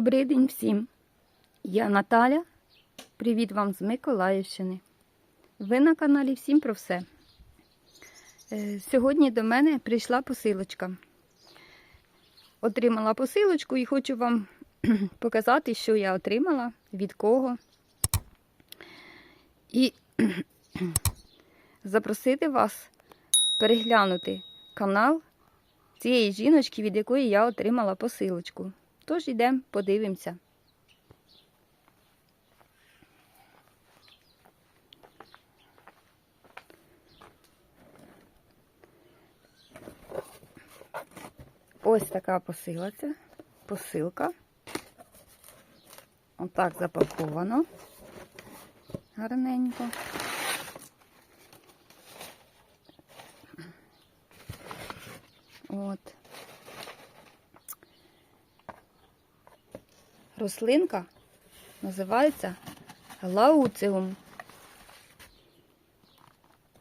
Добрий день всім. Я Наталя. Привіт вам з Миколаївщини. Ви на каналі Всім про все. Е, Сьогодні до мене прийшла посилочка. Отримала посилочку і хочу вам показати, що я отримала, від кого. І запросити вас переглянути канал цієї жіночки, від якої я отримала посилочку. Тож йдемо, подивимося. Ось така посилка. посилка. Отак запаковано. Гарненько. От. Рослинка називається лауциум.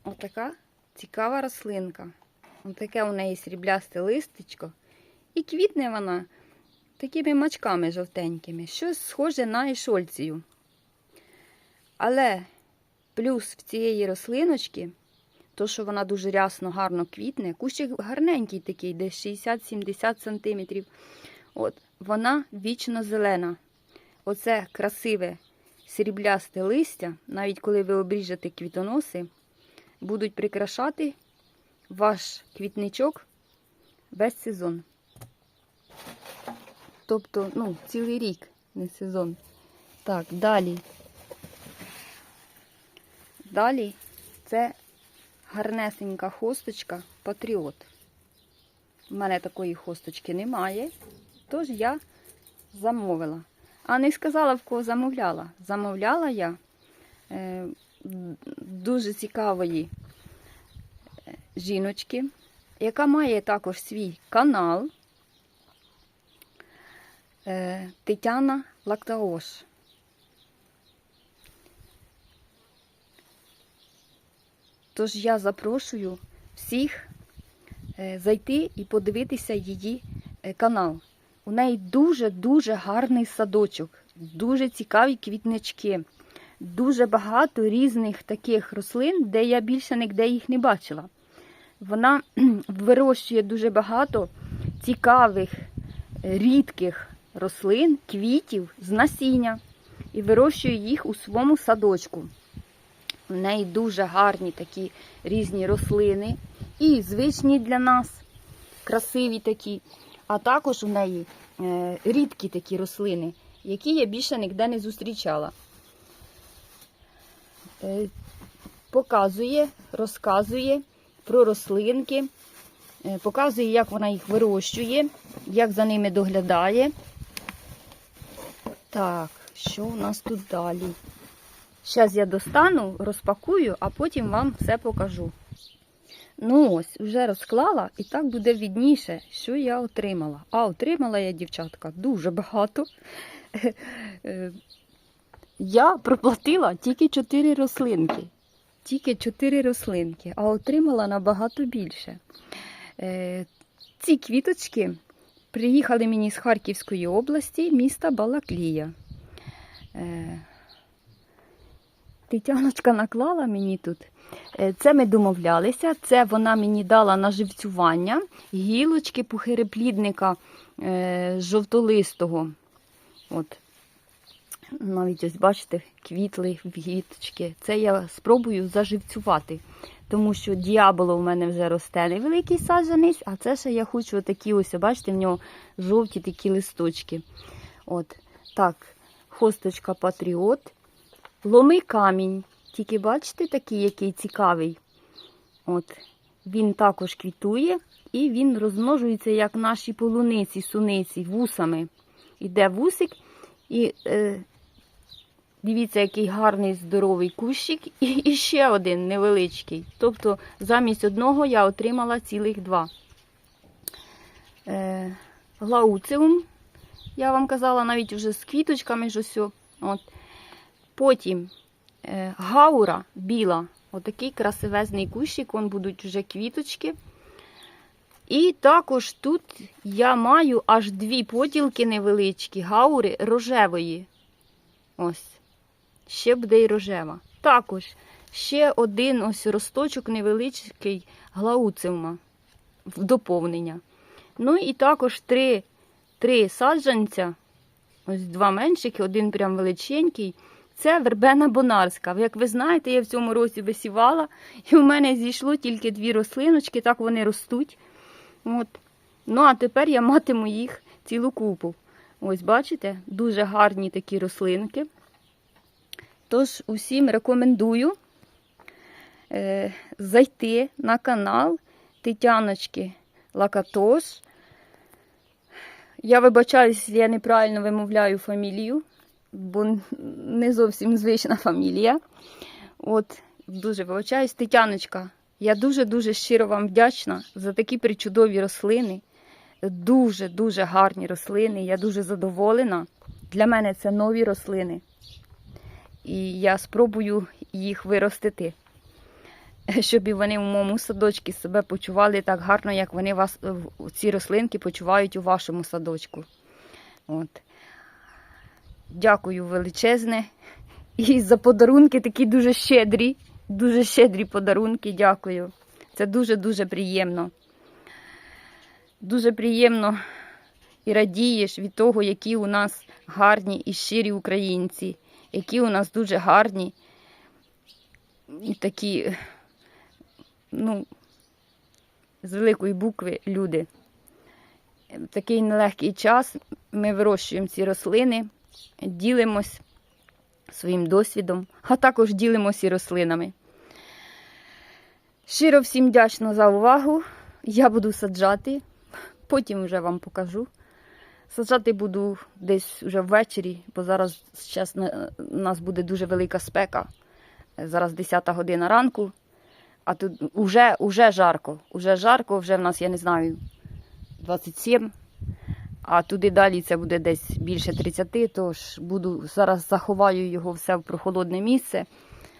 Отака цікава рослинка. Отаке у неї сріблясте листечко. І квітне вона такими мачками жовтенькими, щось схоже на ішольцію. Але плюс в цієї рослиночки, то, що вона дуже рясно, гарно квітне, кущик гарненький такий, десь 60-70 см. От, вона вічно зелена. Оце красиве сріблясте листя, навіть коли ви обріжете квітоноси, будуть прикрашати ваш квітничок весь сезон. Тобто, ну, цілий рік, не сезон. Так, далі. Далі це гарнесенька хосточка Патріот. У мене такої хосточки немає, тож я замовила. А не сказала, в кого замовляла. Замовляла я е, дуже цікавої е, жіночки, яка має також свій канал е, Тетяна Лактаош. Тож я запрошую всіх е, зайти і подивитися її е, канал. У неї дуже-дуже гарний садочок, дуже цікаві квітнички, дуже багато різних таких рослин, де я більше ніде їх не бачила. Вона вирощує дуже багато цікавих, рідких рослин, квітів з насіння і вирощує їх у своєму садочку. В неї дуже гарні такі різні рослини і звичні для нас, красиві такі. А також у неї е, рідкі такі рослини, які я більше ніде не зустрічала. Е, показує, розказує про рослинки, е, показує, як вона їх вирощує, як за ними доглядає. Так, що у нас тут далі? Зараз я достану, розпакую, а потім вам все покажу. Ну ось, вже розклала, і так буде відніше, що я отримала. А отримала я, дівчатка, дуже багато. Я проплатила тільки 4 рослинки. Тільки 4 рослинки, а отримала набагато більше. Е, Ці квіточки приїхали мені з Харківської області, міста Балаклія. Тетяночка наклала мені тут. Е, Це ми домовлялися, це вона мені дала на живцювання гілочки пухиреплідника е, жовтолистого. От. Навіть ось, бачите, квітли гіточки. Це я спробую заживцювати, тому що діаболо в мене вже росте невеликий саджанець, а це ще я хочу такі ось, бачите, в нього жовті такі листочки. От. Так, хосточка Патріот. Ломи камінь. Тільки бачите, такий, який цікавий. От. Він також квітує і він розмножується, як наші полуниці, суниці, вусами. Іде вусик. І е, дивіться, який гарний здоровий кущик, і, і ще один невеличкий. Тобто, замість одного я отримала цілих два. Е, глауциум, я вам казала, навіть вже з квіточками ж ось. Потім е, гаура біла, отакий красивезний кущик, вон будуть вже квіточки. І також тут я маю аж дві поділки невеличкі, гаури рожевої. Ось. Ще буде і рожева. Також ще один ось росточок невеличкий глауцевма в доповнення. Ну і також три, три саджанця, ось два менших, один прям величенький. Це вербена бонарська. Як ви знаєте, я в цьому році висівала, і у мене зійшло тільки дві рослиночки, так вони ростуть. От. Ну, а тепер я матиму їх цілу купу. Ось, бачите, дуже гарні такі рослинки. Тож, усім рекомендую е, зайти на канал Тетяночки Лакатош. Я вибачаюсь, я неправильно вимовляю фамілію, бо не зовсім звична фамілія. От, дуже вибачаюсь, Тетяночка. Я дуже-дуже щиро вам вдячна за такі причудові рослини. Дуже-дуже гарні рослини. Я дуже задоволена. Для мене це нові рослини. І я спробую їх виростити, щоб і вони в моєму садочку себе почували так гарно, як вони вас, ці рослинки почувають у вашому садочку. От. Дякую величезне. І за подарунки такі дуже щедрі. Дуже щедрі подарунки, дякую. Це дуже-дуже приємно. Дуже приємно і радієш від того, які у нас гарні і щирі українці, які у нас дуже гарні і такі, ну, з великої букви люди. В такий нелегкий час ми вирощуємо ці рослини, ділимось своїм досвідом, а також ділимося і рослинами. Щиро всім вдячна за увагу. Я буду саджати, потім вже вам покажу. Саджати буду десь вже ввечері, бо зараз зараз у нас буде дуже велика спека. Зараз 10 година ранку, а тут вже, вже жарко. Уже жарко, вже в нас, я не знаю, 27. А туди далі це буде десь більше 30, тож буду зараз заховаю його все в прохолодне місце,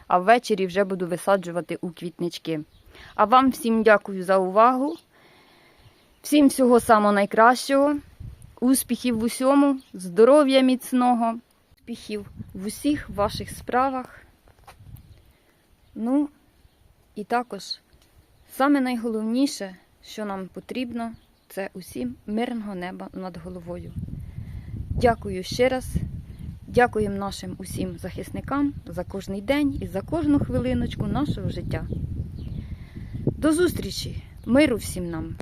а ввечері вже буду висаджувати у квітнички. А вам всім дякую за увагу. Всім всього самого найкращого. Успіхів в усьому, здоров'я міцного, успіхів в усіх ваших справах. Ну, і також саме найголовніше, що нам потрібно, це усім мирного неба над головою. Дякую ще раз. Дякуємо нашим усім захисникам за кожний день і за кожну хвилиночку нашого життя. До зустрічі! Миру всім нам!